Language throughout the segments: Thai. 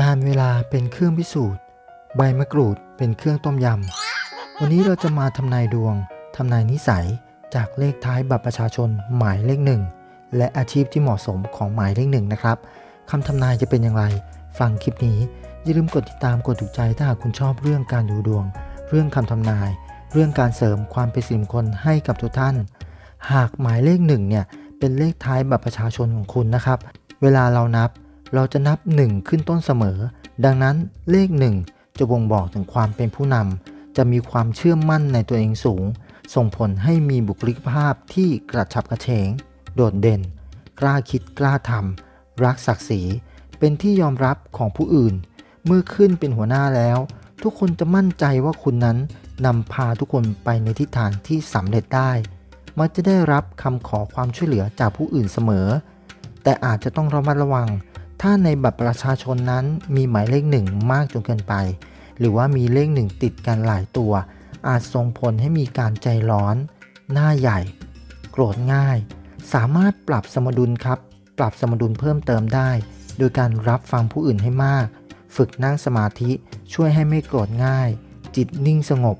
การเวลาเป็นเครื่องพิสูจน์ ใบมะกรูดเป็นเครื่องต้มยำ วันนี้เราจะมาทำนายดวงทำนายนิสัยจากเลขท้ายบัตรประชาชนหมายเลขหนึ่งและอาชีพที่เหมาะสมของหมายเลขหนึ่งนะครับคำทำนายจะเป็นอย่างไร ฟังคลิปนี้ อย่าลืมกดติดตามกดถูกใจถ้าหากคุณชอบเรื่องการดูดวง เรื่องคำทำนาย เรื่องการเสริมความเป็นสิริมงคลให้กับทุกท่าน หากหมายเลขหนึ่งเนี่ยเป็นเลขท้ายบัตรประชาชนของคุณนะครับ เวลาเรานับ เราจะนับ 1 ขึ้นต้นเสมอ ดังนั้นเลข 1 จะบ่งบอกถึงความเป็นผู้นำจะมีความเชื่อมั่นในตัวเองสูง ส่งผลให้มีบุคลิกภาพที่กระฉับกระเฉง โดดเด่น กล้าคิดกล้าทำรักศักดิ์ศรี เป็นที่ยอมรับของผู้อื่น เมื่อขึ้นเป็นหัวหน้าแล้ว ทุกคนจะมั่นใจว่าคุณนั้นนำพาทุกคนไปในทิศทางที่สำเร็จได้ มักจะได้รับคำขอความช่วยเหลือจากผู้อื่นเสมอ แต่อาจจะต้องระมัดระวัง ถ้าในบัตรประชาชนนั้นมีหมายเลขหนึ่งมากจนเกินไป หรือว่ามีเลขหนึ่งติดกันหลายตัว อาจส่งผลให้มีการใจร้อน หน้าใหญ่ โกรธง่าย สามารถปรับสมดุลครับ ปรับสมดุลเพิ่มเติมได้ โดยการรับฟังผู้อื่นให้มาก ฝึกนั่งสมาธิช่วยให้ไม่โกรธง่าย จิตนิ่งสงบ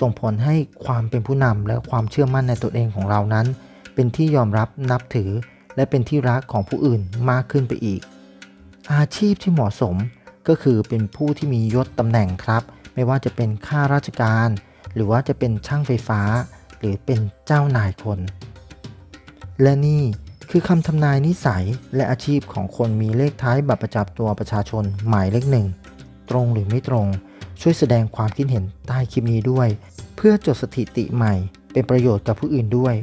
ส่งผลให้ความเป็นผู้นำและความเชื่อมั่นในตัวเองของเรานั้น เป็นที่ยอมรับนับถือ และเป็นที่รักของผู้อื่นมากขึ้นไปอีก อาชีพที่เหมาะสมก็คือเป็นผู้ที่มียศตำแหน่งครับ ไม่ว่าจะเป็นข้าราชการ หรือว่าจะเป็นช่างไฟฟ้า หรือเป็นเจ้านายคน และนี่คือคำทำนายนิสัยและอาชีพของคนมีเลขท้ายบัตรประจำตัวประชาชนหมายเลขหนึ่งตรงหรือไม่ตรง ช่วยแสดงความคิดเห็นใต้คลิปนี้ด้วย เพื่อจดสถิติใหม่ เป็นประโยชน์กับผู้อื่นด้วย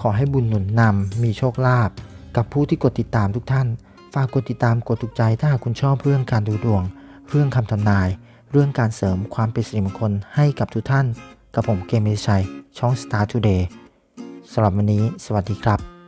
ขอให้บุญหนุนนำมีโชคลาภกับผู้ที่กดติดตามทุกท่าน ฝากกดติดตามกดถูกใจถ้าหากคุณชอบเรื่องการดูดวง เรื่องคำทำนาย เรื่องการเสริมความเป็นสิริมงคลให้กับทุกท่าน กับผมเกมเมชัย ช่อง Star Today สำหรับวันนี้ สวัสดีครับ